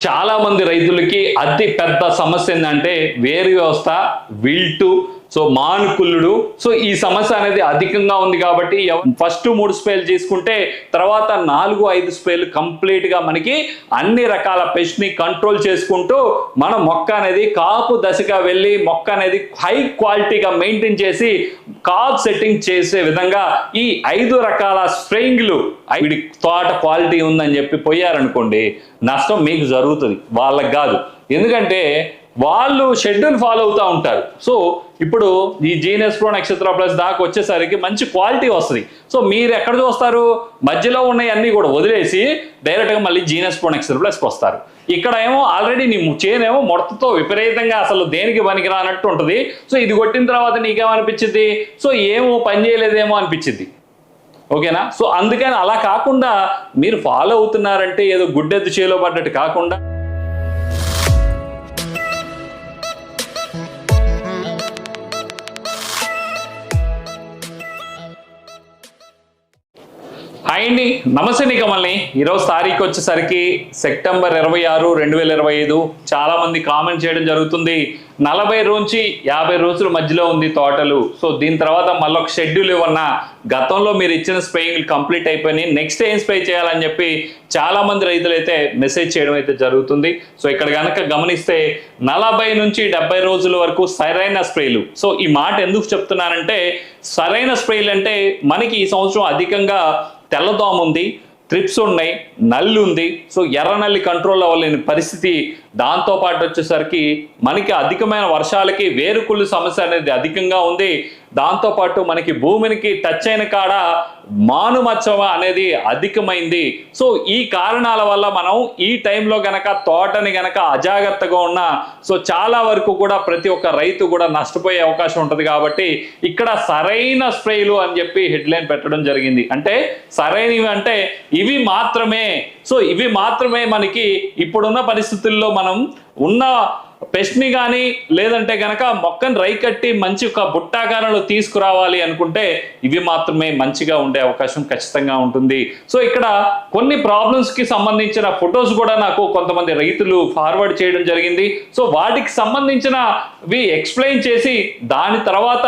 చాలా మంది రైతులకి అతి పెద్ద సమస్య ఏంటంటే వేరు వ్యవస్థ విల్టు సో మానుకుల్లుడు సో ఈ సమస్య అనేది అధికంగా ఉంది కాబట్టి ఫస్ట్ మూడు స్ప్రేలు తీసుకుంటే తర్వాత నాలుగు ఐదు స్ప్రేలు కంప్లీట్గా మనకి అన్ని రకాల పెస్ట్ని కంట్రోల్ చేసుకుంటూ మన మొక్క అనేది కాపు దశగా వెళ్ళి మొక్క అనేది హై క్వాలిటీగా మెయింటైన్ చేసి కాప్ సెట్టింగ్ చేసే విధంగా ఈ ఐదు రకాల స్ప్రేయింగ్లు వీడి తోట క్వాలిటీ ఉందని చెప్పి పోయారనుకోండి నష్టం మీకు జరుగుతుంది. వాళ్ళకి కాదు. ఎందుకంటే వాళ్ళు షెడ్యూల్ ఫాలో అవుతూ ఉంటారు. సో ఇప్పుడు ఈ జీనస్ ప్రో నక్షత్ర ప్లస్ దాకా వచ్చేసరికి మంచి క్వాలిటీ వస్తుంది. సో మీరు ఎక్కడ చూస్తారు మధ్యలో ఉన్నాయి అన్ని కూడా వదిలేసి డైరెక్ట్గా మళ్ళీ జీనియస్ ప్రో నక్షత్ర ప్లస్కి వస్తారు. ఇక్కడ ఏమో ఆల్రెడీ నీ చేనేమో మొడతతో విపరీతంగా అసలు దేనికి పనికిరానట్టు ఉంటుంది. సో ఇది కొట్టిన తర్వాత నీకేమనిపించింది? సో ఏమో పని చేయలేదేమో అనిపించింది. ఓకేనా? సో అందుకని అలా కాకుండా మీరు ఫాలో అవుతున్నారంటే ఏదో గుడ్డెద్దు చేలో పడ్డట్టు కాకుండా అండి నమస్తే నికమల్ని. ఈరోజు తారీఖు వచ్చేసరికి సెప్టెంబర్ ఇరవై ఆరు రెండు వేల ఇరవై ఐదు. చాలా మంది కామెంట్ చేయడం జరుగుతుంది. నలభై నుంచి యాభై రోజుల మధ్యలో ఉంది తోటలు. సో దీని తర్వాత మళ్ళీ ఒక షెడ్యూల్ ఇవ్వన్నా. గతంలో మీరు ఇచ్చిన స్ప్రేయింగ్ కంప్లీట్ అయిపోయి నెక్స్ట్ ఏం స్ప్రే చేయాలని చెప్పి చాలా మంది రైతులు అయితే మెసేజ్ చేయడం అయితే జరుగుతుంది. సో ఇక్కడ కనుక గమనిస్తే నలభై నుంచి డెబ్బై రోజుల వరకు సరైన స్ప్రేలు. సో ఈ మాట ఎందుకు చెప్తున్నానంటే సరైన స్ప్రేలు అంటే మనకి ఈ సంవత్సరం అధికంగా తెల్లదోమ ఉంది ట్రిప్స్ ఉన్నాయి నల్లి ఉంది సో ఎర్ర నల్లి కంట్రోల్ అవ్వలేని పరిస్థితి. దాంతో పాటు వచ్చేసరికి మనకి అధికమైన వర్షాలకి వేరుకుళ్ళు సమస్య అనేది అధికంగా ఉంది. దాంతోపాటు మనకి భూమికి టచ్ అయిన కాడ మానుమచ్చం అనేది అధికమైంది. సో ఈ కారణాల వల్ల మనం ఈ టైంలో గనక తోటని గనక అజాగ్రత్తగా ఉన్న సో చాలా వరకు కూడా ప్రతి ఒక్క రైతు కూడా నష్టపోయే అవకాశం ఉంటుంది కాబట్టి ఇక్కడ సరైన స్ప్రేలు అని చెప్పి హెడ్లైన్ పెట్టడం జరిగింది. అంటే సరైనవి అంటే ఇవి మాత్రమే. సో ఇవి మాత్రమే మనకి ఇప్పుడున్న పరిస్థితుల్లో మనం ఉన్న పెస్ట్ని కానీ లేదంటే గనక మొక్కను రైకట్టి మంచి ఒక బుట్టాకారంలో తీసుకురావాలి అనుకుంటే ఇవి మాత్రమే మంచిగా ఉండే అవకాశం ఖచ్చితంగా ఉంటుంది. సో ఇక్కడ కొన్ని ప్రాబ్లమ్స్కి సంబంధించిన ఫొటోస్ కూడా నాకు కొంతమంది రైతులు ఫార్వర్డ్ చేయడం జరిగింది. సో వాటికి సంబంధించినవి ఎక్స్ప్లెయిన్ చేసి దాని తర్వాత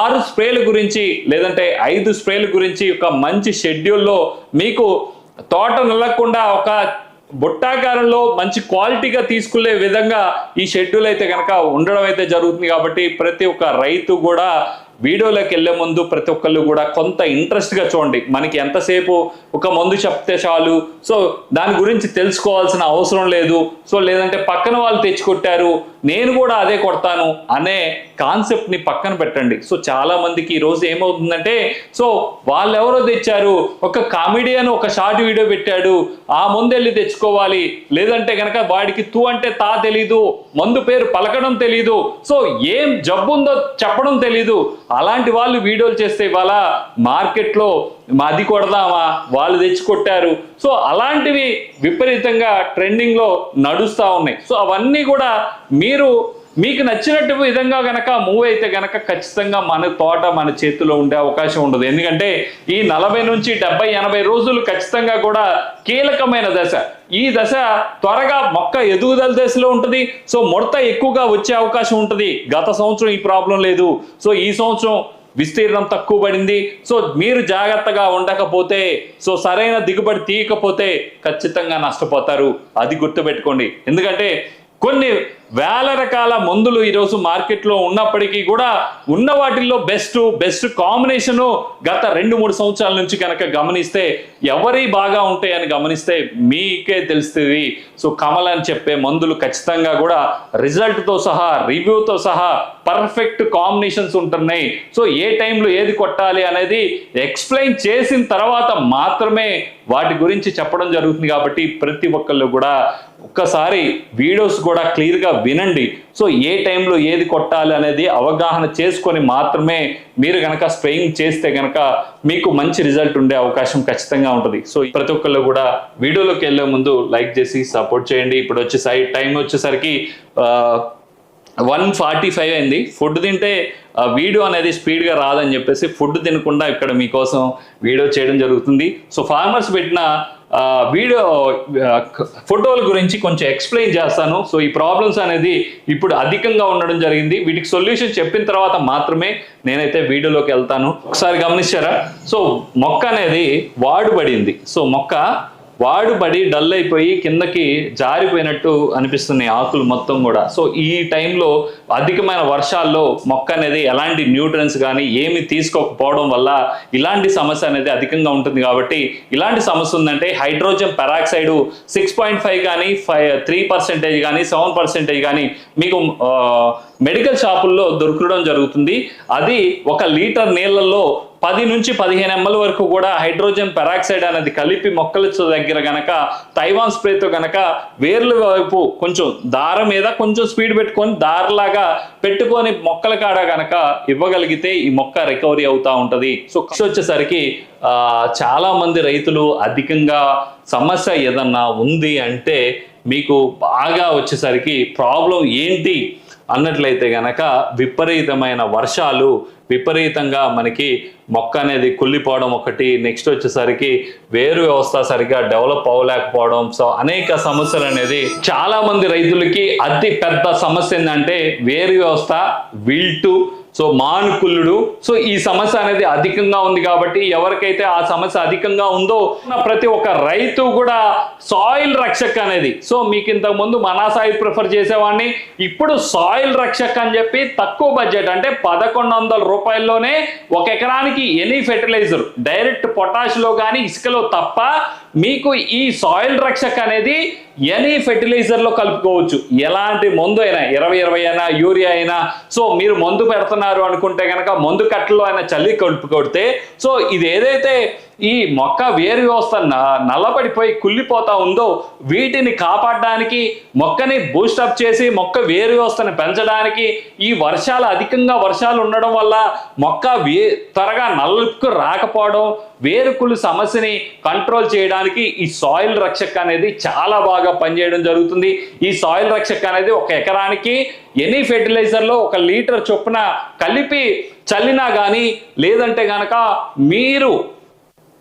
ఆరు స్ప్రేల గురించి లేదంటే ఐదు స్ప్రేల గురించి ఒక మంచి షెడ్యూల్లో మీకు తోట నిలకుండా ఒక బుట్టాకారంలో మంచి క్వాలిటీగా తీసుకునే విధంగా ఈ షెడ్యూల్ అయితే కనుక ఉండడం అయితే జరుగుతుంది కాబట్టి ప్రతి ఒక్క రైతు కూడా వీడియోలోకి వెళ్ళే ముందు ప్రతి ఒక్కళ్ళు కూడా కొంత ఇంట్రెస్ట్గా చూడండి. మనకి ఎంతసేపు ఒక మందు చెప్తే చాలు. సో దాని గురించి తెలుసుకోవాల్సిన అవసరం లేదు. సో లేదంటే పక్కన వాళ్ళు తెచ్చికొట్టారు. నేను కూడా అదే కొడతాను అనే కాన్సెప్ట్ని పక్కన పెట్టండి. సో చాలా మందికి ఏమవుతుందంటే సో వాళ్ళు ఎవరో తెచ్చారు. ఒక కామెడియన్ ఒక షార్ట్ వీడియో పెట్టాడు. ఆ ముందు వెళ్ళి తెచ్చుకోవాలి. లేదంటే కనుక వాడికి తూ అంటే తా తెలీదు. మందు పేరు పలకడం తెలీదు. సో ఏం జబ్బు ఉందో చెప్పడం తెలీదు. అలాంటి వాళ్ళు వీడియోలు చేస్తే ఇవాళ మార్కెట్లో అది కొడదామా? వాళ్ళు తెచ్చి కొట్టారు సో అలాంటివి విపరీతంగా ట్రెండింగ్లో నడుస్తూ ఉన్నాయి. సో అవన్నీ కూడా మీరు మీకు నచ్చినట్టు విధంగా గనక మూవ్ అయితే గనక ఖచ్చితంగా మన తోట మన చేతిలో ఉండే అవకాశం ఉండదు. ఎందుకంటే ఈ నలభై నుంచి డెబ్బై ఎనభై రోజులు ఖచ్చితంగా కూడా కీలకమైన దశ. ఈ దశ త్వరగా మొక్క ఎదుగుదల దశలో ఉంటుంది. సో ముడత ఎక్కువగా వచ్చే అవకాశం ఉంటుంది. గత సంవత్సరం ఈ ప్రాబ్లం లేదు. సో ఈ సంవత్సరం విస్తీర్ణం తక్కువ పడింది. సో మీరు జాగ్రత్తగా ఉండకపోతే సో సరైన దిగుబడి తీయకపోతే ఖచ్చితంగా నష్టపోతారు. అది గుర్తుపెట్టుకోండి. ఎందుకంటే కొన్ని వేల రకాల మందులు ఈరోజు మార్కెట్లో ఉన్నప్పటికీ కూడా ఉన్న వాటిల్లో బెస్ట్ బెస్ట్ కాంబినేషను గత రెండు మూడు సంవత్సరాల నుంచి కనుక గమనిస్తే ఎవరి బాగా ఉంటాయని గమనిస్తే మీకే తెలుస్తుంది. సో కమల్ అని చెప్పే మందులు ఖచ్చితంగా కూడా రిజల్ట్తో సహా రివ్యూతో సహా పర్ఫెక్ట్ కాంబినేషన్స్ ఉంటున్నాయి. సో ఏ టైంలో ఏది కొట్టాలి అనేది ఎక్స్ప్లెయిన్ చేసిన తర్వాత మాత్రమే వాటి గురించి చెప్పడం జరుగుతుంది కాబట్టి ప్రతి ఒక్కళ్ళు కూడా ఒక్కసారి వీడియోస్ కూడా క్లియర్గా వినండి. సో ఏ టైంలో ఏది కొట్టాలి అనేది అవగాహన చేసుకొని మాత్రమే మీరు కనుక స్ప్రేయింగ్ చేస్తే కనుక మీకు మంచి రిజల్ట్ ఉండే అవకాశం ఖచ్చితంగా ఉంటుంది. సో ప్రతి ఒక్కళ్ళు కూడా వీడియోలోకి వెళ్ళే ముందు లైక్ చేసి సపోర్ట్ చేయండి. ఇప్పుడు వచ్చేసరి టైం వచ్చేసరికి వన్ ఫార్టీ ఫైవ్ అయింది. ఫుడ్ తింటే వీడియో అనేది స్పీడ్గా రాదని చెప్పేసి ఫుడ్ తినకుండా ఇక్కడ మీకోసం వీడియో చేయడం జరుగుతుంది. సో ఫార్మర్స్ పెట్టిన వీడియో ఫోటోల గురించి కొంచెం ఎక్స్ప్లెయిన్ చేస్తాను. సో ఈ ప్రాబ్లమ్స్ అనేది ఇప్పుడు అధికంగా ఉండడం జరిగింది. వీటికి సొల్యూషన్ చెప్పిన తర్వాత మాత్రమే నేనైతే వీడియోలోకి వెళ్తాను. ఒకసారి గమనించారా? సో మొక్క అనేది వాడుబడింది. సో మొక్క వాడుబడి డల్ అయిపోయి కిందకి జారిపోయినట్టు అనిపిస్తున్నాయి ఆకులు మొత్తం కూడా. సో ఈ టైంలో అధికమైన వర్షాల్లో మొక్క అనేది ఎలాంటి న్యూట్రన్స్ కానీ ఏమి తీసుకోకపోవడం వల్ల ఇలాంటి సమస్య అనేది అధికంగా ఉంటుంది కాబట్టి ఇలాంటి సమస్య ఉందంటే hydrogen peroxide six point five కానీ ఫైవ్ త్రీ పర్సెంటేజ్ కానీ సెవెన్ పర్సెంటేజ్ కానీ మీకు మెడికల్ షాపుల్లో దొరకడం జరుగుతుంది. అది ఒక లీటర్ నీళ్ళల్లో పది నుంచి పదిహేను ఎంఎల్ వరకు కూడా హైడ్రోజన్ పెరాక్సైడ్ అనేది కలిపి మొక్కల దగ్గర గనక తైవాన్ స్ప్రేతో గనక వేర్ల వైపు కొంచెం దార మీద కొంచెం స్పీడ్ పెట్టుకొని దారలాగా పెట్టుకొని మొక్కల కాడ గనక ఇవ్వగలిగితే ఈ మొక్క రికవరీ అవుతా ఉంటది. సో నెక్స్ట్ వచ్చేసరికి ఆ, చాలా మంది రైతులు అధికంగా సమస్య ఏదన్నా ఉంది అంటే మీకు బాగా వచ్చేసరికి ప్రాబ్లం ఏంటి అన్నట్లయితే గనక విపరీతమైన వర్షాలు విపరీతంగా మనకి మొక్క అనేది కుళ్ళిపోవడం ఒకటి నెక్స్ట్ వచ్చేసరికి వేరు వ్యవస్థ సరిగా డెవలప్ అవ్వలేకపోవడం. సో అనేక సమస్యలు అనేది చాలా మంది రైతులకి అతి పెద్ద సమస్య ఏంటంటే వేరు వ్యవస్థ విల్టు సో మానుకుల్లుడు సో ఈ సమస్య అనేది అధికంగా ఉంది కాబట్టి ఎవరికైతే ఆ సమస్య అధికంగా ఉందో ప్రతి ఒక్క రైతు కూడా సాయిల్ రక్షక్ అనేది. సో మీకు ఇంతకు ముందు మనాసాయి ప్రిఫర్ చేసేవాడిని. ఇప్పుడు సాయిల్ రక్షక్ అని చెప్పి తక్కువ బడ్జెట్ అంటే పదకొండు వందల రూపాయల్లోనే ఒక ఎకరానికి ఎనీ ఫెర్టిలైజర్. డైరెక్ట్ పొటాష్లో కానీ ఇసుకలో తప్ప మీకు ఈ సాయిల్ రక్షక్ అనేది ఎనీ ఫెర్టిలైజర్లో కలుపుకోవచ్చు. ఎలాంటి మందు అయినా ఇరవై ఇరవై అయినా యూరియా అయినా సో మీరు మందు పెడుతున్నారు అనుకుంటే కనుక మందు కట్టలో అయినా చల్లి కలుపుకొడితే సో ఇది ఏదైతే ఈ మొక్క వేరు వ్యవస్థ న- నల్లబడిపోయి కుళ్ళిపోతా ఉందో వీటిని కాపాడడానికి మొక్కని బూస్టప్ చేసి మొక్క వేరు వ్యవస్థను పెంచడానికి ఈ వర్షాలు అధికంగా వర్షాలు ఉండడం వల్ల మొక్క వే త్వరగా నల్లుకు రాకపోవడం వేరుకులు సమస్యని కంట్రోల్ చేయడానికి ఈ సాయిల్ రక్షక్ అనేది చాలా బాగా పనిచేయడం జరుగుతుంది. ఈ సాయిల్ రక్షక్ అనేది ఒక ఎకరానికి ఎనీ ఫెర్టిలైజర్లో ఒక లీటర్ చొప్పున కలిపి చల్లినా కానీ లేదంటే కనుక మీరు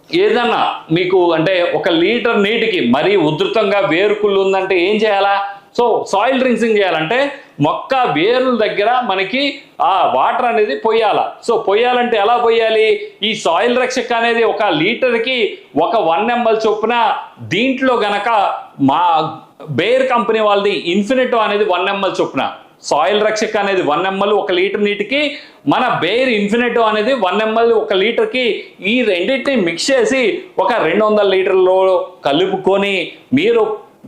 ఏదన్నా మీకు అంటే ఒక లీటర్ నీటికి మరీ ఉధృతంగా వేరుకుళ్ళు ఉందంటే ఏం చేయాలా? సో సాయిల్ డ్రింక్సింగ్ చేయాలంటే మొక్క వేరుల దగ్గర మనకి ఆ వాటర్ అనేది పొయ్యాల సో పొయ్యాలంటే ఎలా పొయ్యాలి ఈ సాయిల్ రక్షక అనేది ఒక లీటర్కి ఒక వన్ ఎంఎల్ చొప్పున దీంట్లో గనక మా బేర్ కంపెనీ వాళ్ళది ఇన్ఫినిటో అనేది వన్ ఎంఎల్ చొప్పున సాయిల్ రక్షక్ అనేది వన్ ఎంఎల్ ఒక లీటర్ నీటికి మన బేర్ ఇన్ఫినిటో అనేది వన్ ఎంఎల్ ఒక లీటర్కి ఈ రెండింటిని మిక్స్ చేసి ఒక రెండు వందల లీటర్లో కలుపుకొని మీరు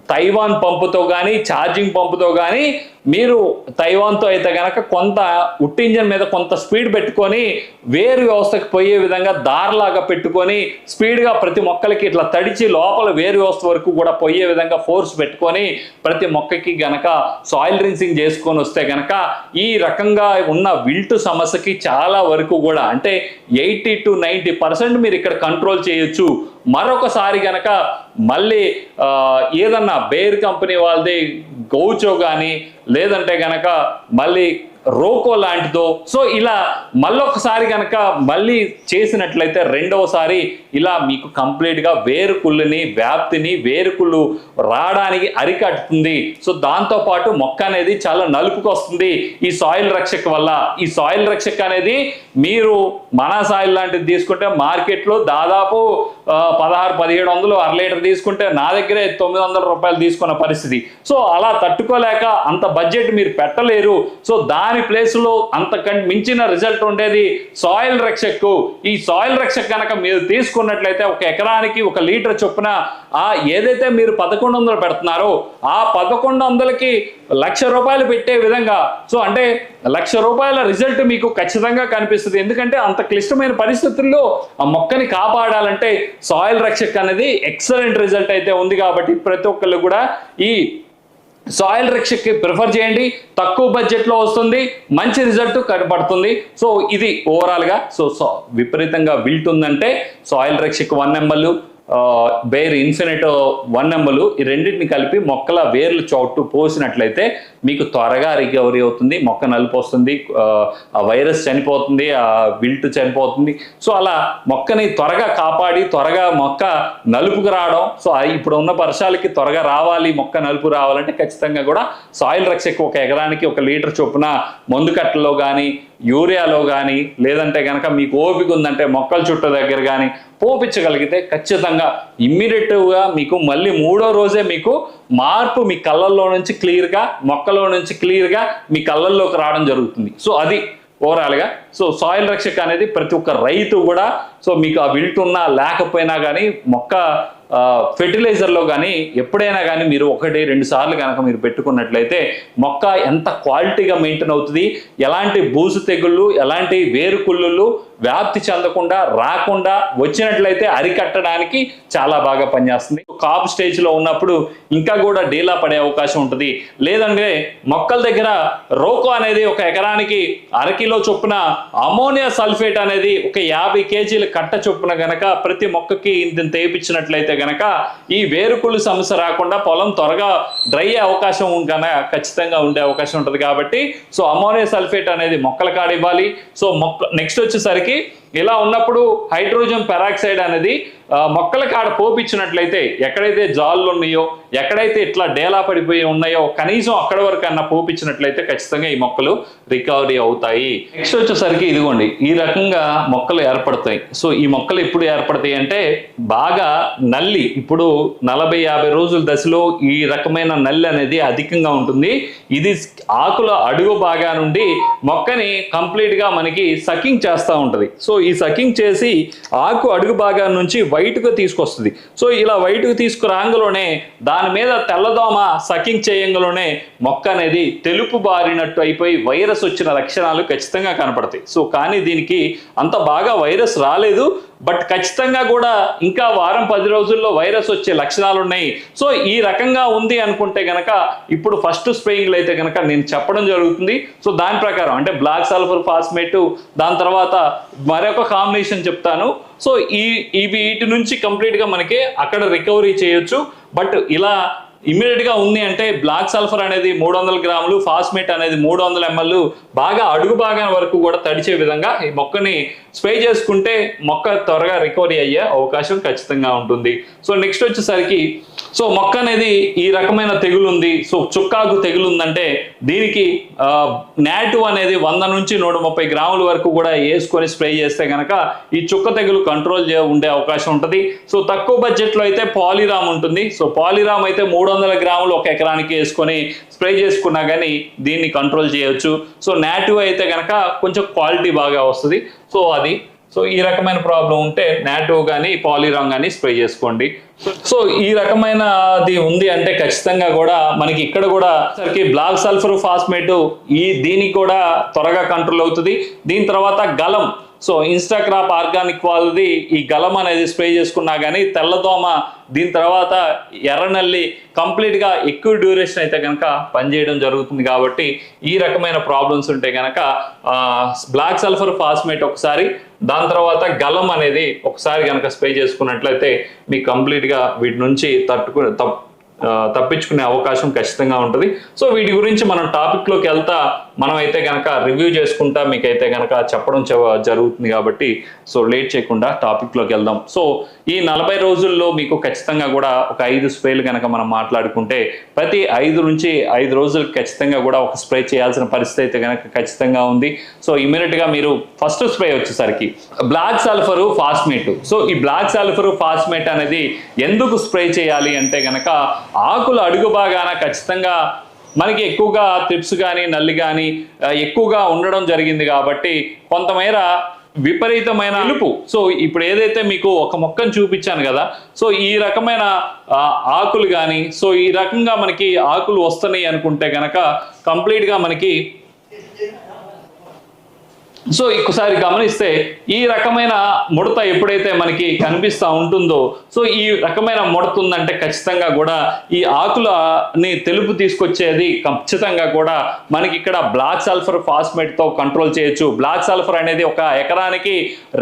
తైవాన్ పంపుతో కానీ ఛార్జింగ్ పంపుతో కానీ మీరు తైవాన్తో అయితే కనుక కొంత ఉట్టి ఇంజన్ మీద కొంత స్పీడ్ పెట్టుకొని వేరు వ్యవస్థకి పోయే విధంగా దారిలాగా పెట్టుకొని స్పీడ్గా ప్రతి మొక్కలకి ఇట్లా తడిచి లోపల వేరు వ్యవస్థ వరకు కూడా పోయే విధంగా ఫోర్స్ పెట్టుకొని ప్రతి మొక్కకి గనక సాయిల్ రిన్సింగ్ చేసుకొని వస్తే గనక ఈ రకంగా ఉన్న విల్టు సమస్యకి చాలా వరకు కూడా అంటే ఎయిటీ టు నైంటీ పర్సెంట్ మీరు ఇక్కడ కంట్రోల్ చేయొచ్చు. మరొకసారి గనక మళ్ళీ ఏదన్నా బేర్ కంపెనీ వాళ్ళది గౌచో కానీ లేదంటే కనుక మళ్ళీ రోకో లాంటిదో. సో ఇలా మళ్ళొకసారి కనుక మళ్ళీ చేసినట్లయితే రెండవసారి ఇలా మీకు కంప్లీట్గా వేరుకుళ్ళని వ్యాప్తిని వేరుకుళ్ళు రావడానికి అరికట్టుతుంది. సో దాంతో పాటు మొక్క అనేది చాలా నలుపుకు వస్తుంది ఈ సాయిల్ రక్షక వల్ల. ఈ సాయిల్ రక్షక అనేది మీరు మన సాయిల్ లాంటిది తీసుకుంటే మార్కెట్లో దాదాపు పదహారు పదిహేడు వందలు అర లీటర్ తీసుకుంటే నా దగ్గరే తొమ్మిది వందల రూపాయలు తీసుకున్న పరిస్థితి. సో అలా తట్టుకోలేక అంత బడ్జెట్ మీరు పెట్టలేరు. సో దాని ప్లేస్లో అంతకంటే మించిన రిజల్ట్ ఉండేది సాయిల్ రక్షక్. ఈ సాయిల్ రక్షక్ కనుక మీరు తీసుకున్నట్లయితే ఒక ఎకరానికి ఒక లీటర్ చొప్పున ఆ ఏదైతే మీరు పదకొండు వందలు పెడుతున్నారో ఆ పదకొండు వందలకి లక్ష రూపాయలు పెట్టే విధంగా. సో అంటే లక్ష రూపాయల రిజల్ట్ మీకు ఖచ్చితంగా కనిపిస్తుంది. ఎందుకంటే అంత క్లిష్టమైన పరిస్థితుల్లో ఆ మొక్కని కాపాడాలంటే సాయిల్ రక్షక్ అనేది ఎక్సలెంట్ రిజల్ట్ అయితే ఉంది కాబట్టి ప్రతి ఒక్కళ్ళు కూడా ఈ సాయిల్ రక్షకి ప్రిఫర్ చేయండి. తక్కువ బడ్జెట్లో వస్తుంది. మంచి రిజల్ట్ కనపడుతుంది. సో ఇది ఓవరాల్గా సో సో విపరీతంగా విల్ట్ ఉందంటే soil రిక్షకు one M L Bayer Infinito one M L ఈ రెండింటిని కలిపి మొక్కల వేర్లు చోటు పోసినట్లయితే మీకు త్వరగా రికవరీ అవుతుంది మొక్క నలుపు వస్తుంది ఆ, వైరస్ చనిపోతుంది ఆ విల్ట్ చనిపోతుంది. సో అలా మొక్కని త్వరగా కాపాడి త్వరగా మొక్క నలుపుకు రావడం సో ఇప్పుడు ఉన్న వర్షాలకి త్వరగా రావాలి మొక్క నలుపు రావాలంటే ఖచ్చితంగా కూడా సాయిల్ రక్షకు ఒక ఎకరానికి ఒక లీటర్ చొప్పున మందు కట్టలో కానీ యూరియాలో కానీ లేదంటే కనుక మీకు ఓపిక ఉందంటే మొక్కల చుట్టూ దగ్గర కానీ పోపించగలిగితే ఖచ్చితంగా ఇమ్మీడియట్గా మీకు మళ్ళీ మూడో రోజే మీకు మార్పు మీ కళ్ళల్లో నుంచి క్లియర్గా మొక్కలో నుంచి క్లియర్గా మీ కళ్ళల్లోకి రావడం జరుగుతుంది. సో అది ఓవరాల్గా సో సాయిల్ రక్షక అనేది ప్రతి ఒక్క రైతు కూడా సో మీకు ఆ వింటున్నా లేకపోయినా కానీ మొక్క ఫెర్టిలైజర్లో కానీ ఎప్పుడైనా కానీ మీరు ఒకటి రెండు సార్లు కనుక మీరు పెట్టుకున్నట్లయితే మొక్క ఎంత క్వాలిటీగా మెయింటైన్ అవుతుంది ఎలాంటి బూజు తెగుళ్ళు ఎలాంటి వేరు కుళ్ళు వ్యాప్తి చెందకుండా రాకుండా వచ్చినట్లయితే అరికట్టడానికి చాలా బాగా పనిచేస్తుంది. కాప్ స్టేజ్లో ఉన్నప్పుడు ఇంకా కూడా డీలా పడే అవకాశం ఉంటుంది. లేదంటే మొక్కల దగ్గర రోకో అనేది ఒక ఎకరానికి అరకిలో చొప్పున అమోనియా సల్ఫేట్ అనేది ఒక యాభై కేజీల కట్ట చొప్పున గనక ప్రతి మొక్కకి ఇంత తేపించినట్లయితే గనక ఈ వేరుకుళ్ళు సమస్య రాకుండా పొలం త్వరగా డ్రై అయ్యే అవకాశం కనుక ఖచ్చితంగా ఉండే అవకాశం ఉంటుంది కాబట్టి సో అమోనియా సల్ఫేట్ అనేది మొక్కల కాడ ఇవ్వాలి. సో మొక్క నెక్స్ట్ వచ్చేసరికి వాళ్ళకి ఇలా ఉన్నప్పుడు హైడ్రోజన్ పెరాక్సైడ్ అనేది ఆ, మొక్కల కాడ పోపించినట్లయితే ఎక్కడైతే జాళ్ళు ఉన్నాయో ఎక్కడైతే ఇట్లా డేలా పడిపోయి ఉన్నాయో కనీసం అక్కడ వరకు అన్న పోపించినట్లయితే ఖచ్చితంగా ఈ మొక్కలు రికవరీ అవుతాయి. నెక్స్ట్ వచ్చేసరికి ఇదిగోండి ఈ రకంగా మొక్కలు ఏర్పడతాయి. సో ఈ మొక్కలు ఎప్పుడు ఏర్పడతాయి అంటే బాగా నల్లి ఇప్పుడు నలభై యాభై రోజుల దశలో ఈ రకమైన నల్లి అనేది అధికంగా ఉంటుంది. ఇది ఆకుల అడుగు భాగా నుండి మొక్కని కంప్లీట్గా మనకి సకింగ్ చేస్తూ ఉంటుంది. సో ఈ సకింగ్ చేసి ఆకు అడుగు భాగం నుంచి వైట్గా తీసుకొస్తుంది. సో ఇలా వైట్కు తీసుకురాంగలోనే దాని మీద తెల్లదోమ సకింగ్ చేయంగలోనే మొక్క అనేది తెలుపు బారినట్టు అయిపోయి వైరస్ వచ్చిన లక్షణాలు ఖచ్చితంగా కనపడతాయి. సో కానీ దీనికి అంత బాగా వైరస్ రాలేదు. బట్ ఖచ్చితంగా కూడా ఇంకా వారం పది రోజుల్లో వైరస్ వచ్చే లక్షణాలు ఉన్నాయి సో ఈ రకంగా ఉంది అనుకుంటే గనక ఇప్పుడు ఫస్ట్ స్ప్రేయింగ్లు అయితే గనక నేను చెప్పడం జరుగుతుంది. సో దాని ప్రకారం అంటే బ్లాక్ సల్ఫర్ ఫాస్మేట్ దాని తర్వాత మరొక కాంబినేషన్ చెప్తాను. సో ఈ ఇవి వీటి నుంచి కంప్లీట్గా మనకి అక్కడ రికవరీ చేయొచ్చు. బట్ ఇలా ఇమీడియట్గా ఉంది అంటే బ్లాక్ సల్ఫర్ అనేది మూడు వందల గ్రాములు ఫాస్మేట్ అనేది మూడు వందల ఎంఎల్ బాగా అడుగు భాగం వరకు కూడా తడిచే విధంగా ఈ మొక్కని స్ప్రే చేసుకుంటే మొక్క త్వరగా రికవరీ అయ్యే అవకాశం ఖచ్చితంగా ఉంటుంది. సో నెక్స్ట్ వచ్చేసరికి సో మొక్క అనేది ఈ రకమైన తెగులు ఉంది సో చుక్కాకు తెగులు ఉందంటే దీనికి నాటు అనేది వంద నుంచి నూట ముప్పై గ్రాముల వరకు కూడా వేసుకొని స్ప్రే చేస్తే కనుక ఈ చుక్క తెగులు కంట్రోల్ ఉండే అవకాశం ఉంటుంది. సో తక్కువ బడ్జెట్లో అయితే పాలిరామ్ ఉంటుంది. సో పాలిరామ్ అయితే మూడు వందల గ్రాములు ఒక ఎకరానికి వేసుకొని స్ప్రే చేసుకున్నా కానీ దీన్ని కంట్రోల్ చేయొచ్చు. సో నాటివ్ అయితే కనుక కొంచెం క్వాలిటీ బాగా వస్తుంది. సో అది. సో ఈ రకమైన ప్రాబ్లం ఉంటే నాటో కానీ పాలిరాంగ్ కానీ స్ప్రే చేసుకోండి. సో ఈ రకమైనది ఉంది అంటే ఖచ్చితంగా కూడా మనకి ఇక్కడ కూడా సరికి బ్లాక్ సల్ఫర్ ఫాస్మేట్ ఈ దీనికి కూడా త్వరగా కంట్రోల్ అవుతుంది. దీని తర్వాత గలం. సో ఇన్స్టాక్రాప్ ఆర్గానిక్ వాళ్ళది ఈ గలం అనేది స్ప్రే చేసుకున్నా కానీ తెల్లదోమ దీని తర్వాత ఎర్రనల్లి కంప్లీట్గా ఎక్కువ డ్యూరేషన్ అయితే కనుక పనిచేయడం జరుగుతుంది కాబట్టి ఈ రకమైన ప్రాబ్లమ్స్ ఉంటే కనుక బ్లాక్ సల్ఫర్ ఫాస్మేట్ ఒకసారి దాని తర్వాత గలం అనేది ఒకసారి కనుక స్ప్రే చేసుకున్నట్లయితే మీకు కంప్లీట్గా వీటి నుంచి తట్టుకుని తప్పించుకునే అవకాశం ఖచ్చితంగా ఉంటుంది. సో వీటి గురించి మనం టాపిక్లోకి వెళ్తా మనం అయితే కనుక రివ్యూ చేసుకుంటా మీకైతే కనుక చెప్పడం చ- జరుగుతుంది కాబట్టి సో లేట్ చేయకుండా టాపిక్లోకి వెళ్దాం. సో ఈ నలభై రోజుల్లో మీకు ఖచ్చితంగా కూడా ఒక ఐదు స్ప్రేలు కనుక మనం మాట్లాడుకుంటే ప్రతి ఐదు నుంచి ఐదు రోజులకు ఖచ్చితంగా కూడా ఒక స్ప్రే చేయాల్సిన పరిస్థితి అయితే కనుక ఖచ్చితంగా ఉంది. సో ఇమీడియట్గా మీరు ఫస్ట్ స్ప్రే వచ్చేసరికి బ్లాక్ సల్ఫర్ ఫాస్మేట్. సో ఈ బ్లాక్ సల్ఫర్ ఫాస్మేట్ అనేది ఎందుకు స్ప్రే చేయాలి అంటే కనుక ఆకుల అడుగు భాగాన ఖచ్చితంగా మనకి ఎక్కువగా త్రిప్స్ కానీ నల్లి కానీ ఎక్కువగా ఉండడం జరిగింది కాబట్టి కొంతమేర విపరీతమైన తెలుపు సో ఇప్పుడు ఏదైతే మీకు ఒక మొక్కను చూపించాను కదా సో ఈ రకమైన ఆకులు కానీ సో ఈ రకంగా మనకి ఆకులు వస్తున్నాయి అనుకుంటే గనక కంప్లీట్గా మనకి సో ఒకసారి గమనిస్తే ఈ రకమైన ముడత ఎప్పుడైతే మనకి కనిపిస్తూ ఉంటుందో సో ఈ రకమైన ముడత ఉందంటే ఖచ్చితంగా కూడా ఈ ఆకులని తెలుపు తీసుకొచ్చేది ఖచ్చితంగా కూడా మనకి ఇక్కడ బ్లాక్ సల్ఫర్ ఫాస్మేట్తో కంట్రోల్ చేయొచ్చు. బ్లాక్ సల్ఫర్ అనేది ఒక ఎకరానికి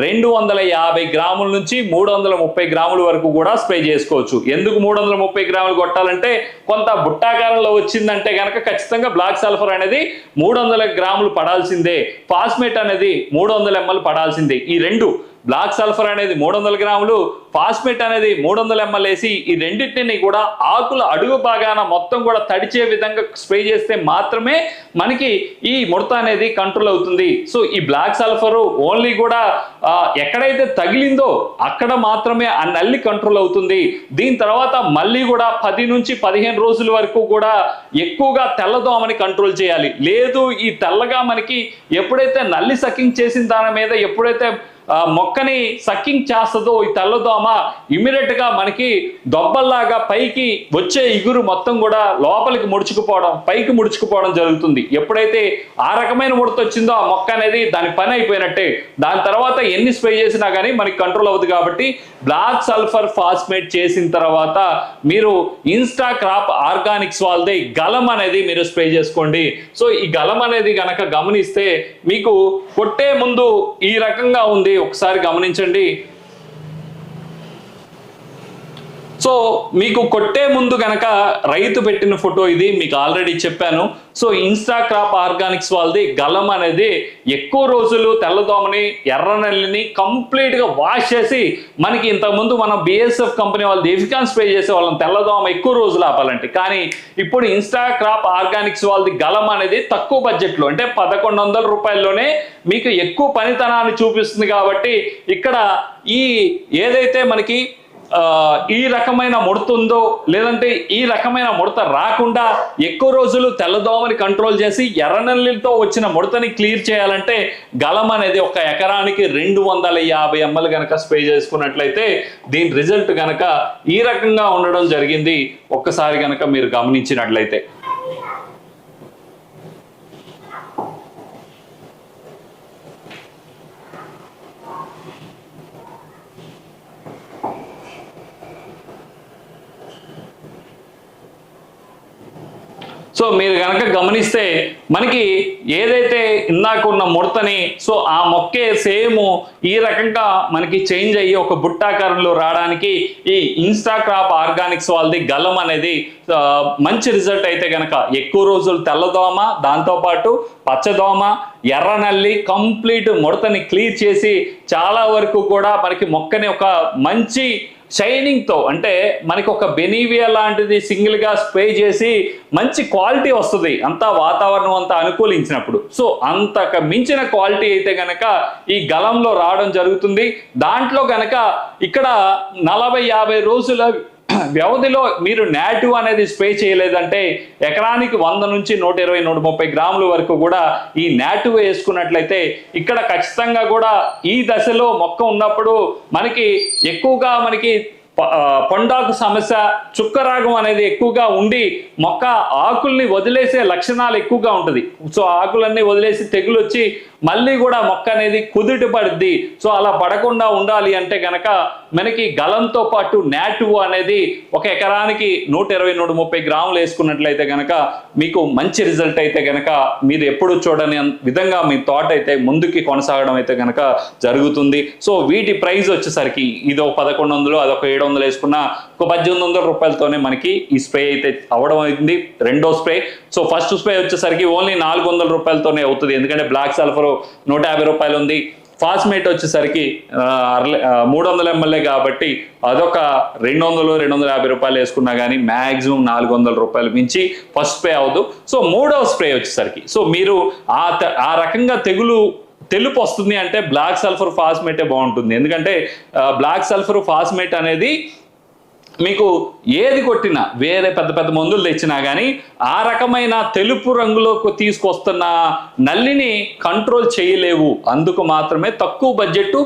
రెండు వందల యాభై గ్రాముల నుంచి మూడు వందల ముప్పై గ్రాముల వరకు కూడా స్ప్రే చేసుకోవచ్చు. ఎందుకు మూడు వందల ముప్పై గ్రాములు కొట్టాలంటే కొంత బుట్టాకారంలో వచ్చిందంటే కనుక ఖచ్చితంగా బ్లాక్ సల్ఫర్ అనేది మూడు వందల గ్రాములు పడాల్సిందే. ఫాస్మేట్ అనేది మూడు వందల ఎంఎల్ పడాల్సిందే. ఈ రెండు బ్లాక్ సల్ఫర్ అనేది మూడు వందల గ్రాములు ఫాస్మేట్ అనేది మూడు వందల ఎంఎల్ వేసి ఈ రెండింటిని కూడా ఆకుల అడుగు భాగాన మొత్తం కూడా తడిచే విధంగా స్ప్రే చేస్తే మాత్రమే మనకి ఈ ముడత అనేది కంట్రోల్ అవుతుంది. సో ఈ బ్లాక్ సల్ఫర్ ఓన్లీ కూడా ఎక్కడైతే తగిలిందో అక్కడ మాత్రమే ఆ నల్లి కంట్రోల్ అవుతుంది. దీని తర్వాత మళ్ళీ కూడా పది నుంచి పదిహేను రోజుల వరకు కూడా ఎక్కువగా తెల్లదోమని కంట్రోల్ చేయాలి. లేదు ఈ తెల్లగా మనకి ఎప్పుడైతే నల్లి సకింగ్ చేసిన దాని మీద ఎప్పుడైతే మొక్కని సక్కింగ్ చేస్తుందో ఈ తెల్లదోమ ఇమీడియట్గా మనకి దొబ్బల్లాగా పైకి వచ్చే ఇగురు మొత్తం కూడా లోపలికి ముడుచుకుపోవడం పైకి ముడుచుకుపోవడం జరుగుతుంది. ఎప్పుడైతే ఆ రకమైన ముడత వచ్చిందో ఆ మొక్క అనేది దాని పని అయిపోయినట్టే. దాని తర్వాత ఎన్ని స్ప్రే చేసినా కానీ మనకి కంట్రోల్ అవుతుంది కాబట్టి బ్లాక్ సల్ఫర్ ఫాస్మేట్ చేసిన తర్వాత మీరు ఇన్స్టా క్రాప్ ఆర్గానిక్స్ వాళ్ళది గలం అనేది మీరు స్ప్రే చేసుకోండి. సో ఈ గలం అనేది గనక గమనిస్తే మీకు కొట్టే ముందు ఈ రకంగా ఉంది. ఒకసారి గమనించండి. సో మీకు కొట్టే ముందు కనుక రైతు పెట్టిన ఫోటో ఇది మీకు ఆల్రెడీ చెప్పాను. సో ఇన్స్టాక్రాప్ ఆర్గానిక్స్ వాళ్ళది గలం అనేది ఎక్కువ రోజులు తెల్లదోమని ఎర్రనల్లిని కంప్లీట్గా వాష్ చేసి మనకి ఇంతకుముందు మనం బిఎస్ఎఫ్ కంపెనీ వాళ్ళు ఎఫికాన్ స్ప్రే చేసే వాళ్ళం తెల్లదోమ ఎక్కువ రోజులు ఆపాలంటే. కానీ ఇప్పుడు ఇన్స్టాక్రాప్ ఆర్గానిక్స్ వాళ్ళది గలం అనేది తక్కువ బడ్జెట్లో అంటే పదకొండు వందల రూపాయల్లోనే మీకు ఎక్కువ పనితనాన్ని చూపిస్తుంది కాబట్టి ఇక్కడ ఈ ఏదైతే మనకి ఈ రకమైన ముడత ఉందో లేదంటే ఈ రకమైన ముడత రాకుండా ఎక్కువ రోజులు తెల్లదోమని కంట్రోల్ చేసి ఎర్రనల్లితో వచ్చిన ముడతని క్లియర్ చేయాలంటే గలం అనేది ఒక ఎకరానికి రెండు వందల యాభై ఎంఎల్ గనక స్ప్రే చేసుకున్నట్లయితే దీని రిజల్ట్ గనక ఈ రకంగా ఉండడం జరిగింది. ఒక్కసారి గనక మీరు గమనించినట్లయితే. సో మీరు కనుక గమనిస్తే మనకి ఏదైతే ఇందాక ఉన్న ముడతని సో ఆ మొక్కే సేమ్ ఈ రకంగా మనకి చేంజ్ అయ్యి ఒక బుట్టాకారంలో రావడానికి ఈ ఇన్స్టాక్రాప్ ఆర్గానిక్స్ వాళ్ళది గలం అనేది మంచి రిజల్ట్ అయితే కనుక ఎక్కువ రోజులు తెల్లదోమ దాంతోపాటు పచ్చదోమ ఎర్రనల్లి కంప్లీట్ ముడతని క్లీర్ చేసి చాలా వరకు కూడా మనకి మొక్కని ఒక మంచి షైనింగ్తో అంటే మనకి ఒక బెనీవియా లాంటిది సింగిల్గా స్ప్రే చేసి మంచి క్వాలిటీ వస్తుంది అంతా వాతావరణం అంతా అనుకూలించినప్పుడు. సో అంతకు మించిన క్వాలిటీ అయితే గనక ఈ గలంలో రావడం జరుగుతుంది. దాంట్లో గనక ఇక్కడ నలభై యాభై రోజుల వ్యవధిలో మీరు నాటివ్ అనేది స్ప్రే చేయలేదంటే ఎకరానికి వంద నుంచి నూట ఇరవై నూట ముప్పై గ్రాముల వరకు కూడా ఈ నాటివ్ వేసుకున్నట్లయితే ఇక్కడ ఖచ్చితంగా కూడా ఈ దశలో మొక్క ఉన్నప్పుడు మనకి ఎక్కువగా మనకి ప- పొండాకు సమస్య చుక్కరాగం అనేది ఎక్కువగా ఉండి మొక్క ఆకుల్ని వదిలేసే లక్షణాలు ఎక్కువగా ఉంటుంది. సో ఆకులన్నీ వదిలేసి తెగులు వచ్చి మళ్ళీ కూడా మొక్క అనేది కుదుటి పడుద్ది. సో అలా పడకుండా ఉండాలి అంటే గనక మనకి గలంతో పాటు నాటువు అనేది ఒక ఎకరానికి నూట ఇరవై నూట ముప్పై గ్రాములు వేసుకున్నట్లయితే గనక మీకు మంచి రిజల్ట్ అయితే గనక మీరు ఎప్పుడు చూడని విధంగా మీ తోట అయితే ముందుకి కొనసాగడం అయితే గనక జరుగుతుంది. సో వీటి ప్రైస్ వచ్చేసరికి ఇది ఒక పదకొండు వందలు అదొక ఏడు వందలు వేసుకున్న పద్దెనిమిది వందల రూపాయలతోనే మనకి ఈ స్ప్రే అయితే అవడం అయింది. రెండో స్ప్రే. సో ఫస్ట్ స్ప్రే వచ్చేసరికి ఓన్లీ నాలుగు వందల రూపాయలతోనే అవుతుంది. ఎందుకంటే బ్లాక్ సల్ఫర్ నూట యాభై రూపాయలు ఉంది. ఫాస్మేట్ వచ్చేసరికి మూడు వందల ఎంఎల్ఏ కాబట్టి అదొక రెండు వందలు రెండు వందల యాభై రూపాయలు వేసుకున్నా కానీ మ్యాక్సిమం నాలుగు వందల రూపాయలు మించి ఫస్ట్ స్ప్రే అవ్వదు సో మూడవ స్ప్రే వచ్చేసరికి. సో మీరు ఆ త- ఆ రకంగా తెగులు తెలుపు వస్తుంది అంటే బ్లాక్ సల్ఫర్ ఫాస్మేటే బాగుంటుంది. ఎందుకంటే బ్లాక్ సల్ఫర్ ఫాస్మేట్ అనేది మీకు ఏది కొట్టినా వేరే పెద్ద పెద్ద మందులు తెచ్చినా కానీ ఆ రకమైన తెలుపు రంగులోకి తీసుకొస్తున్న నల్లిని కంట్రోల్ చేయలేవు. అందుకు మాత్రమే తక్కువ బడ్జెట్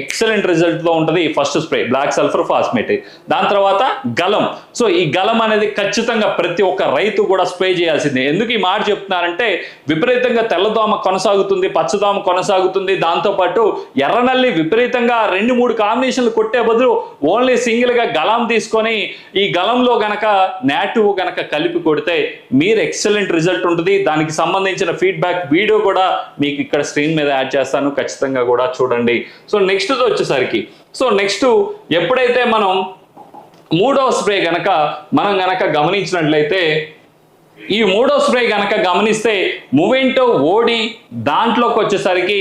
ఎక్సలెంట్ రిజల్ట్లో ఉంటుంది ఉంటుంది first spray black sulphur phosmet. దాని తర్వాత గలం. సో ఈ గలం అనేది ఖచ్చితంగా ప్రతి ఒక్క రైతు కూడా స్ప్రే చేయాల్సిందే. ఎందుకు ఈ మాట చెప్తున్నారంటే విపరీతంగా తెల్లదోమ కొనసాగుతుంది పచ్చదోమ కొనసాగుతుంది. దాంతోపాటు ఎర్రనల్లి విపరీతంగా రెండు మూడు కాంబినేషన్లు కొట్టే బదులు ఓన్లీ సింగిల్గా గలం తీసుకొని ఈ గలంలో గనక నేటివ్ గనక కలిపి కొడితే మీరు ఎక్సలెంట్ రిజల్ట్ ఉంటుంది. దానికి సంబంధించిన ఫీడ్బ్యాక్ వీడియో కూడా మీకు ఇక్కడ స్క్రీన్ మీద యాడ్ చేస్తాను. ఖచ్చితంగా కూడా చూడండి. సో నెక్స్ట్ వచ్చేసరికి. సో నెక్స్ట్ ఎప్పుడైతే మనం మూడవ స్ప్రే గనక మనం గనక గమనించినట్లయితే ఈ మూడో స్ప్రే కనుక గమనిస్తే మూవెంటో ఓడి దాంట్లోకి వచ్చేసరికి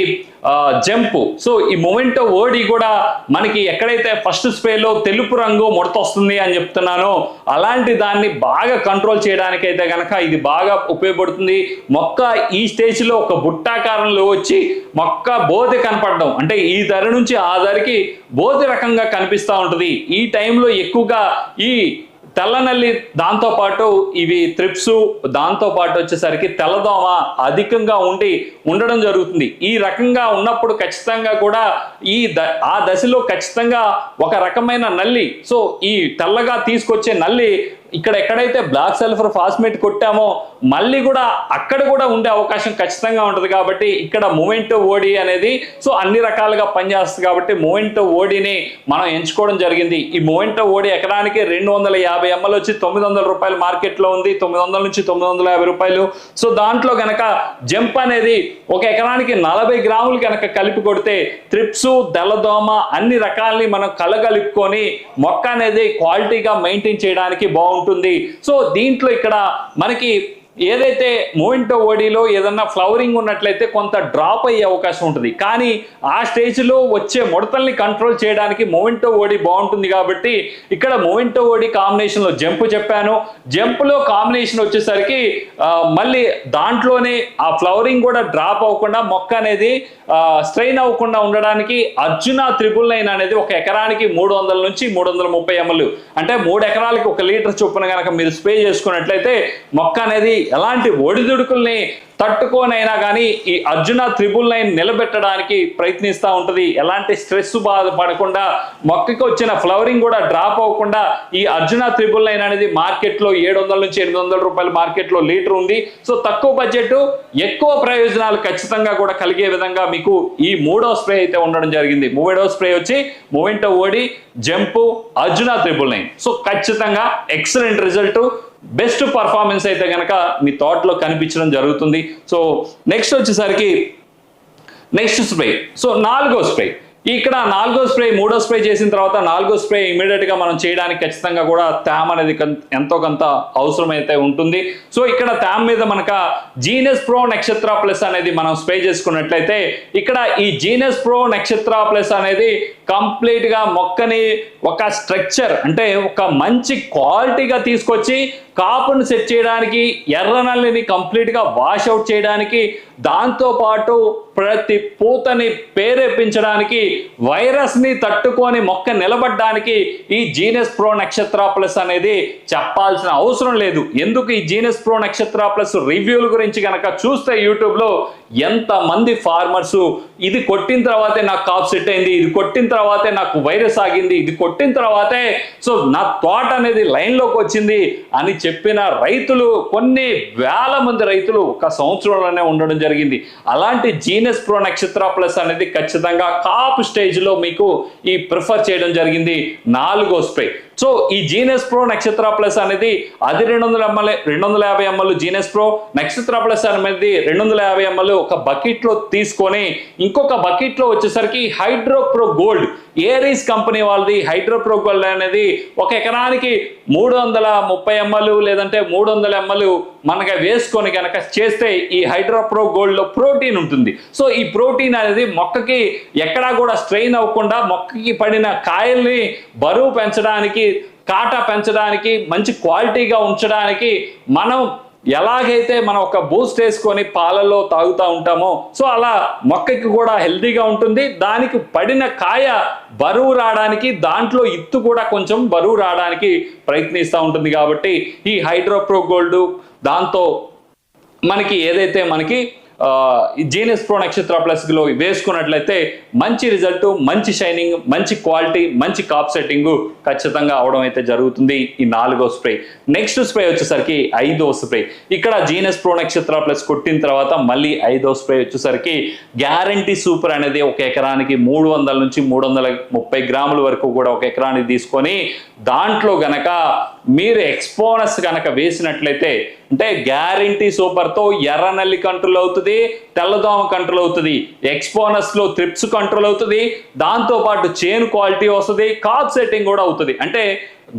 జంపు. సో ఈ మూమెంటో ఓడి కూడా మనకి ఎక్కడైతే ఫస్ట్ స్ప్రేలో తెలుపు రంగు ముడత వస్తుంది అని చెప్తున్నానో అలాంటి దాన్ని బాగా కంట్రోల్ చేయడానికి అయితే ఇది బాగా ఉపయోగపడుతుంది. మొక్క ఈ స్టేజ్లో ఒక బుట్టాకారంలో వచ్చి మొక్క బోధి కనపడడం అంటే ఈ ధర నుంచి ఆ ధరకి బోధి రకంగా కనిపిస్తూ ఉంటుంది. ఈ టైంలో ఎక్కువగా ఈ తెల్లనల్లి దాంతోపాటు ఇవి త్రిప్స్ దాంతోపాటు వచ్చేసరికి తెల్లదోమ అధికంగా ఉండి ఉండడం జరుగుతుంది. ఈ రకంగా ఉన్నప్పుడు ఖచ్చితంగా కూడా ఈ ద ఆ దశలో ఖచ్చితంగా ఒక రకమైన నల్లి సో ఈ తెల్లగా తీసుకొచ్చే నల్లి ఇక్కడ ఎక్కడైతే బ్లాక్ సల్ఫర్ ఫాస్మేట్ కొట్టామో మళ్ళీ కూడా అక్కడ కూడా ఉండే అవకాశం ఖచ్చితంగా ఉంటుంది కాబట్టి ఇక్కడ మూమెంటో ఓడి అనేది సో అన్ని రకాలుగా పనిచేస్తుంది కాబట్టి మూమెంటో ఓడిని మనం ఎంచుకోవడం జరిగింది. ఈ మూమెంటో ఓడి ఎకరానికి రెండు వందల యాభై ఎంఎల్ వచ్చి తొమ్మిది వందల రూపాయలు మార్కెట్లో ఉంది. తొమ్మిది వందల నుంచి తొమ్మిది వందల యాభై రూపాయలు. సో దాంట్లో గనక జంప్ అనేది ఒక ఎకరానికి నలభై గ్రాములు కనుక కలిపి కొడితే త్రిప్స్ తెల్లదోమ అన్ని రకాలని మనం కలగలుపుకొని మొక్క అనేది క్వాలిటీగా మెయింటైన్ చేయడానికి బాగుంటుంది. ఉంటుంది. సో దీంట్లో ఇక్కడ మనకి ఏదైతే మూమెంటో ఓడిలో ఏదన్నా ఫ్లవరింగ్ ఉన్నట్లయితే కొంత డ్రాప్ అయ్యే అవకాశం ఉంటుంది. కానీ ఆ స్టేజ్లో వచ్చే ముడతల్ని కంట్రోల్ చేయడానికి మూమెంటో ఓడి బాగుంటుంది కాబట్టి ఇక్కడ మూమెంటో ఓడి కాంబినేషన్లో జంప్ చెప్పాను. జంప్లో కాంబినేషన్ వచ్చేసరికి మళ్ళీ దాంట్లోనే ఆ ఫ్లవరింగ్ కూడా డ్రాప్ అవ్వకుండా మొక్క అనేది స్ట్రెయిన్ అవ్వకుండా ఉండడానికి అర్జున త్రిబుల్ నైన్ అనేది ఒక ఎకరానికి మూడు వందల నుంచి మూడు వందల ముప్పై ఎంఎల్. అంటే మూడు ఎకరాలకి ఒక లీటర్ చొప్పున కనుక మీరు స్ప్రే చేసుకున్నట్లయితే మొక్క అనేది ఎలాంటి ఒడిదుడుకుల్ని తట్టుకోనైనా కానీ ఈ అర్జున త్రిబుల్ నైన్ నిలబెట్టడానికి ప్రయత్నిస్తూ ఉంటుంది. ఎలాంటి స్ట్రెస్ బాధపడకుండా మొక్కకి వచ్చిన ఫ్లవరింగ్ కూడా డ్రాప్ అవ్వకుండా ఈ అర్జున త్రిబుల్ నైన్ అనేది మార్కెట్లో ఏడు వందల నుంచి ఎనిమిది వందల రూపాయల మార్కెట్లో లీటర్ ఉంది. సో తక్కువ బడ్జెట్ ఎక్కువ ప్రయోజనాలు ఖచ్చితంగా కూడా కలిగే విధంగా మీకు ఈ మూడో స్ప్రే అయితే ఉండడం జరిగింది. మూడో స్ప్రే వచ్చి Movento O D jump Arjuna triple nine so ఖచ్చితంగా ఎక్సలెంట్ రిజల్ట్. బెస్ట్ పర్ఫార్మెన్స్ అయితే కనుక మీ తోటలో కనిపించడం జరుగుతుంది. సో నెక్స్ట్ వచ్చేసరికి నెక్స్ట్ స్ప్రే. సో నాలుగో స్ప్రే. ఇక్కడ నాలుగో స్ప్రే మూడో స్ప్రే చేసిన తర్వాత నాలుగో స్ప్రే ఇమీడియట్గా మనం చేయడానికి ఖచ్చితంగా కూడా తేమ అనేది ఎంతో కొంత అవసరమైతే ఉంటుంది. సో ఇక్కడ తేమ మీద మనక జీనస్ ప్రో నక్షత్ర ప్లస్ అనేది మనం స్ప్రే చేసుకున్నట్లయితే ఇక్కడ ఈ జీనస్ ప్రో నక్షత్ర ప్లస్ అనేది కంప్లీట్గా మొక్కని ఒక స్ట్రక్చర్ అంటే ఒక మంచి క్వాలిటీగా తీసుకొచ్చి కాపును సెట్ చేయడానికి ఎర్ర నల్లిని కంప్లీట్గా వాష్ అవుట్ చేయడానికి దాంతో పాటు ప్రతి పూతని ప్రేరేపించడానికి వైరస్ని తట్టుకొని మొక్క నిలబడడానికి ఈ జీనస్ ప్రో నక్షత్ర ప్లస్ అనేది చెప్పాల్సిన అవసరం లేదు. ఎందుకు ఈ జీనస్ ప్రో నక్షత్ర ప్లస్ రివ్యూల గురించి కనుక చూస్తే యూట్యూబ్ ఎంతమంది ఫార్మర్స్ ఇది కొట్టిన తర్వాతే నాకు కాప్ సెట్ అయింది ఇది కొట్టిన తర్వాతే నాకు వైరస్ ఆగింది ఇది కొట్టిన తర్వాతే సో నా తోట అనేది లైన్లోకి వచ్చింది అని చెప్పిన రైతులు కొన్ని వేల మంది రైతులు ఒక సంవత్సరంలోనే ఉండడం జరిగింది. అలాంటి జీనస్ ప్రో నక్షత్ర ప్లస్ అనేది ఖచ్చితంగా కాప్ స్టేజ్లో మీకు ఈ ప్రిఫర్ చేయడం జరిగింది. నాలుగో స్ప్రే సో ఈ జీనస్ ప్రో నక్షత్ర ప్లస్ అనేది అది రెండు వందల ఎంఎల్ రెండు వందల యాభై M L Genus pro Nakshatra plus అనేది రెండు వందల యాభై ఎంఎల్ ఒక బకెట్లో తీసుకొని ఇంకొక బకెట్లో వచ్చేసరికి hydro pro gold Aries company వాళ్ళది హైడ్రోప్రోకోల్ అనేది ఒక ఎకరానికి మూడు వందల ముప్పై ఎంఎల్ లేదంటే మూడు వందల ఎంఎల్ మనకి వేసుకొని కనుక చేస్తే ఈ హైడ్రోప్రో గోల్డ్లో ప్రోటీన్ ఉంటుంది. సో ఈ ప్రోటీన్ అనేది మొక్కకి ఎక్కడా కూడా స్ట్రెయిన్ అవ్వకుండా మొక్కకి పడిన కాయల్ని బరువు పెంచడానికి కాటా పెంచడానికి మంచి క్వాలిటీగా ఉంచడానికి మనం ఎలాగైతే మనం ఒక బూస్ట్ వేసుకొని పాలల్లో తాగుతూ ఉంటామో సో అలా మొక్కకి కూడా హెల్తీగా ఉంటుంది. దానికి పడిన కాయ బరువు రావడానికి దాంట్లో ఇత్తు కూడా కొంచెం బరువు రావడానికి ప్రయత్నిస్తూ ఉంటుంది కాబట్టి ఈ హైడ్రోప్రో గోల్డ్ దాంతో మనకి ఏదైతే మనకి జీనియస్ ప్రో నక్షత్ర ప్లస్లో వేసుకున్నట్లయితే మంచి రిజల్ట్ మంచి షైనింగ్ మంచి క్వాలిటీ మంచి కాప్ సెట్టింగ్ ఖచ్చితంగా అవడం అయితే జరుగుతుంది ఈ నాలుగో స్ప్రే నెక్స్ట్ స్ప్రే వచ్చేసరికి ఐదో స్ప్రే ఇక్కడ జీనస్ ప్రో నక్షత్ర ప్లస్ కొట్టిన తర్వాత మళ్ళీ ఐదో స్ప్రే వచ్చేసరికి గ్యారంటీ సూపర్ అనేది ఒక ఎకరానికి మూడు వందల నుంచి మూడు వందల ముప్పై గ్రాముల వరకు కూడా ఒక ఎకరానికి తీసుకొని దాంట్లో గనక మీరు ఎక్స్పోనస్ కనుక వేసినట్లయితే అంటే గ్యారంటీ సూపర్తో ఎర్రనల్లి కంట్రోల్ అవుతుంది తెల్లదోమ కంట్రోల్ అవుతుంది ఎక్స్పోనస్లో ట్రిప్స్ త్రిప్స్ కంట్రోల్ అవుతుంది దాంతో పాటు చైన్ క్వాలిటీ వస్తుంది కాప్ సెట్టింగ్ కూడా అవుతుంది. అంటే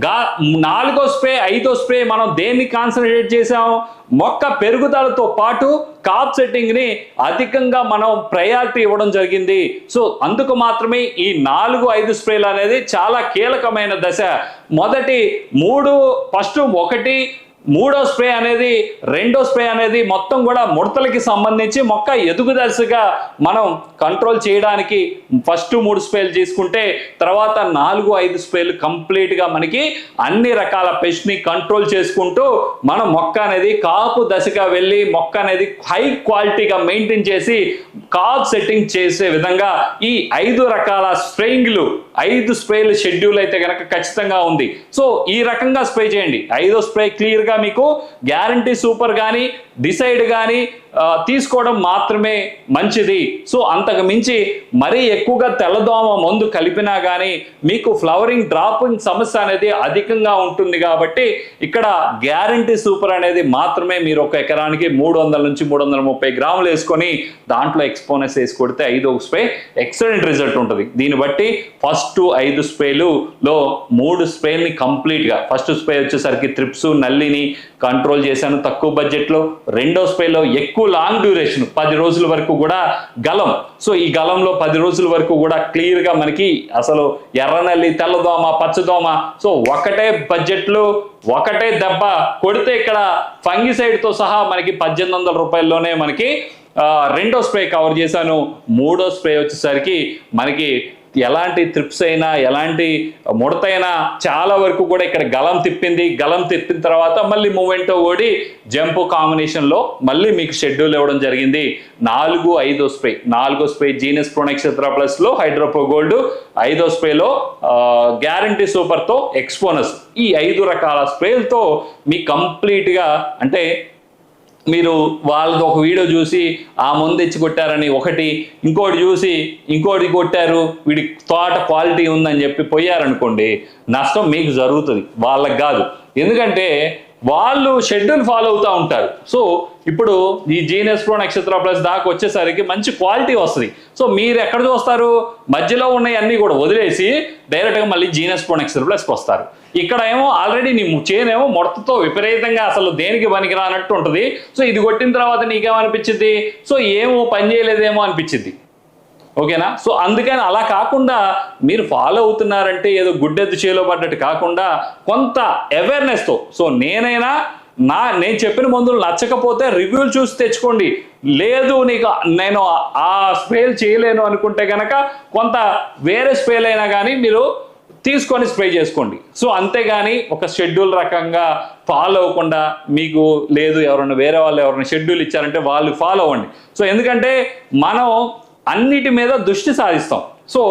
గా నాలుగో స్ప్రే ఐదో స్ప్రే మనం దేన్ని కాన్సన్ట్రేట్ చేసాం మొక్క పెరుగుదలతో పాటు కాప్ సెట్టింగ్ని అధికంగా మనం ప్రయారిటీ ఇవ్వడం జరిగింది. సో అందుకు మాత్రమే ఈ నాలుగు ఐదు స్ప్రేలు అనేది చాలా కీలకమైన దశ. మొదటి మూడు ఫస్ట్ ఒకటి మూడో స్ప్రే అనేది రెండో స్ప్రే అనేది మొత్తం కూడా ముడతలకి సంబంధించి మొక్క ఎదుగుదశగా మనం కంట్రోల్ చేయడానికి ఫస్ట్ మూడు స్ప్రేలు తీసుకుంటే తర్వాత నాలుగు ఐదు స్ప్రేలు కంప్లీట్గా మనకి అన్ని రకాల పెస్ట్ని కంట్రోల్ చేసుకుంటూ మన మొక్క అనేది కాపు దశగా వెళ్ళి మొక్క అనేది హై క్వాలిటీగా మెయింటైన్ చేసి కాప్ సెట్టింగ్ చేసే విధంగా ఈ ఐదు రకాల స్ప్రేయింగ్లు ఐదు స్ప్రేలు షెడ్యూల్ అయితే కనుక ఖచ్చితంగా ఉంది. సో ఈ రకంగా స్ప్రే చేయండి. ఐదో స్ప్రే క్లియర్గా మీకు గ్యారంటీ సూపర్ కానీ డిసైడ్ కానీ తీసుకోవడం మాత్రమే మంచిది. సో అంతకు మించి మరీ ఎక్కువగా తెల్లదోమ మందు కలిపినా కానీ మీకు ఫ్లవరింగ్ డ్రాపింగ్ సమస్య అనేది అధికంగా ఉంటుంది కాబట్టి ఇక్కడ గ్యారంటీ సూపర్ అనేది మాత్రమే మీరు ఒక ఎకరానికి మూడు వందల నుంచి మూడు వందల ముప్పై గ్రాములు వేసుకొని దాంట్లో ఎక్స్పోనెస్ వేసి కొడితే ఐదు ఒక స్ప్రే ఎక్సలెంట్ రిజల్ట్ ఉంటుంది. దీన్ని బట్టి ఫస్ట్ ఐదు స్ప్రేలులో మూడు స్ప్రేల్ని కంప్లీట్గా. ఫస్ట్ స్ప్రే వచ్చేసరికి త్రిప్స్ నల్లిని కంట్రోల్ చేశాను తక్కువ బడ్జెట్లో. రెండో స్ప్రేలో ఎక్కువ లాంగ్ డ్యూరేషన్ పది రోజుల వరకు కూడా గలం. సో ఈ గలంలో పది రోజుల వరకు కూడా క్లియర్గా మనకి అసలు ఎర్రనల్లి తెల్లదోమ పచ్చదోమ సో ఒకటే బడ్జెట్లో ఒకటే దెబ్బ కొడితే ఇక్కడ ఫంగిసైడ్తో సహా మనకి పద్దెనిమిది వందల రూపాయల్లోనే మనకి రెండో స్ప్రే కవర్ చేశాను. మూడో స్ప్రే వచ్చేసరికి మనకి ఎలాంటి త్రిప్స్ అయినా ఎలాంటి ముడతైనా చాలా వరకు కూడా ఇక్కడ గలం తిప్పింది. గలం తిప్పిన తర్వాత మళ్ళీ మూమెంట్ ఓడి జంప్ కాంబినేషన్లో మళ్ళీ మీకు షెడ్యూల్ ఇవ్వడం జరిగింది. నాలుగు ఐదో స్ప్రే నాలుగో స్ప్రే జీనస్ ప్రో నక్షత్ర ప్లస్లో హైడ్రోపో గోల్డ్ ఐదో స్ప్రేలో గ్యారంటీ సూపర్తో ఎక్స్పోనస్ ఈ ఐదు రకాల స్ప్రేలతో మీ కంప్లీట్గా అంటే మీరు వాళ్ళది ఒక వీడియో చూసి ఆ ముందు తెచ్చి కొట్టారని ఒకటి ఇంకోటి చూసి ఇంకోటి కొట్టారు వీడి తోట క్వాలిటీ ఉందని చెప్పి పోయారనుకోండి నష్టం మీకు జరుగుతుంది. వాళ్ళకి కాదు. ఎందుకంటే వాళ్ళు షెడ్యూల్ ఫాలో అవుతూ ఉంటారు. సో ఇప్పుడు ఈ జీనియస్ ప్రో నక్షత్ర ప్లస్ దాకా వచ్చేసరికి మంచి క్వాలిటీ వస్తుంది. సో మీరు ఎక్కడ చూస్తారు మధ్యలో ఉన్నాయి అన్నీ కూడా వదిలేసి డైరెక్ట్గా మళ్ళీ జీనియస్ ప్రో నక్షత్ర ప్లస్కి వస్తారు. ఇక్కడ ఏమో ఆల్రెడీ నీ చేను ఏమో మొడతతో విపరీతంగా అసలు దేనికి పనికిరానట్టు ఉంటుంది. సో ఇది కొట్టిన తర్వాత నీకేమనిపించింది? సో ఏమో పని చేయలేదేమో అనిపించింది. ఓకేనా? సో అందుకని అలా కాకుండా మీరు ఫాలో అవుతున్నారంటే ఏదో గుడ్డెద్దు చేలో పడ్డట్టు కాకుండా కొంత అవేర్నెస్తో సో నేనైనా నా నేను చెప్పిన మందులు నచ్చకపోతే రివ్యూలు చూసి తెచ్చుకోండి. లేదు నీకు నేను ఆ స్ప్రేలు చేయలేను అనుకుంటే కనుక కొంత వేరే స్ప్రేలు అయినా కానీ మీరు తీసుకొని స్ప్రే చేసుకోండి. సో అంతేగాని ఒక షెడ్యూల్ రకంగా ఫాలో అవ్వకుండా మీకు లేదు ఎవరైనా వేరే వాళ్ళు ఎవరైనా షెడ్యూల్ ఇచ్చారంటే వాళ్ళు ఫాలో అవ్వండి. సో ఎందుకంటే మనం అన్నిటి మీద దృష్టి సాధిస్తాం. సో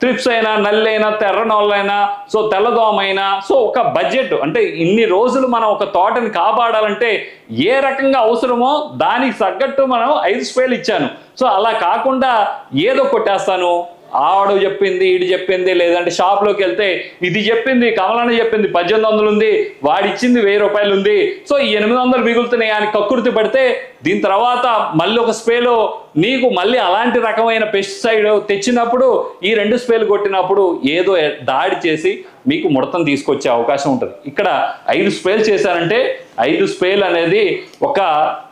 ట్రిప్స్ అయినా నల్లైనా తెర్రనోళ్ళైనా సో తెల్లదోమైనా సో ఒక బడ్జెట్. అంటే ఇన్ని రోజులు మనం ఒక తోటని కాపాడాలంటే ఏ రకంగా అవసరమో దానికి తగ్గట్టు మనం ఐదు స్పేలు ఇచ్చాను. సో అలా కాకుండా ఏదో కొట్టేస్తాను. ఆవిడ చెప్పింది ఈడు చెప్పింది లేదంటే షాప్లోకి వెళ్తే ఇది చెప్పింది కమలన్న చెప్పింది పద్దెనిమిది వందలు ఉంది వాడిచ్చింది వెయ్యి రూపాయలు ఉంది. సో ఈ ఎనిమిది వందలు మిగులుతున్నాయి అని కక్కుర్తి పడితే దీని తర్వాత మళ్ళీ ఒక స్ప్రేలో నీకు మళ్ళీ అలాంటి రకమైన పెస్టిసైడ్ తెచ్చినప్పుడు ఈ రెండు స్ప్రేలు కొట్టినప్పుడు ఏదో దాడి చేసి మీకు ముడతను తీసుకొచ్చే అవకాశం ఉంటుంది. ఇక్కడ ఐదు స్ప్రేలు చేశారంటే ఐదు స్ప్రేలు అనేది ఒక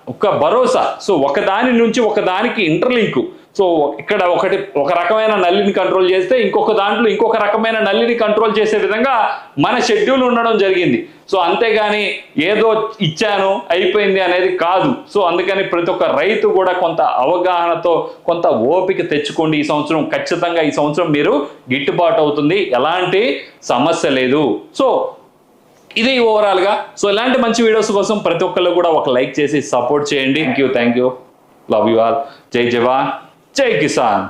ఒక భరోసా. సో ఒకదాని నుంచి ఒకదానికి ఇంటర్లింకు సో ఇక్కడ ఒకటి ఒక రకమైన నల్లిని కంట్రోల్ చేస్తే ఇంకొక దాంట్లో ఇంకొక రకమైన నల్లిని కంట్రోల్ చేసే విధంగా మన షెడ్యూల్ ఉండడం జరిగింది. సో అంతేగాని ఏదో ఇచ్చాను అయిపోయింది అనేది కాదు. సో అందుకని ప్రతి ఒక్క రైతు కూడా కొంత అవగాహనతో కొంత ఓపిక తెచ్చుకోండి ఈ సంవత్సరం. ఖచ్చితంగా ఈ సంవత్సరం మీరు గిట్టుబాటు అవుతుంది. ఎలాంటి సమస్య లేదు. సో ఇది ఓవరాల్గా. సో ఇలాంటి మంచి వీడియోస్ కోసం ప్రతి ఒక్కళ్ళు కూడా ఒక లైక్ చేసి సపోర్ట్ చేయండి. Thank you thank you love you all జై జవాన్. జై కిసాన్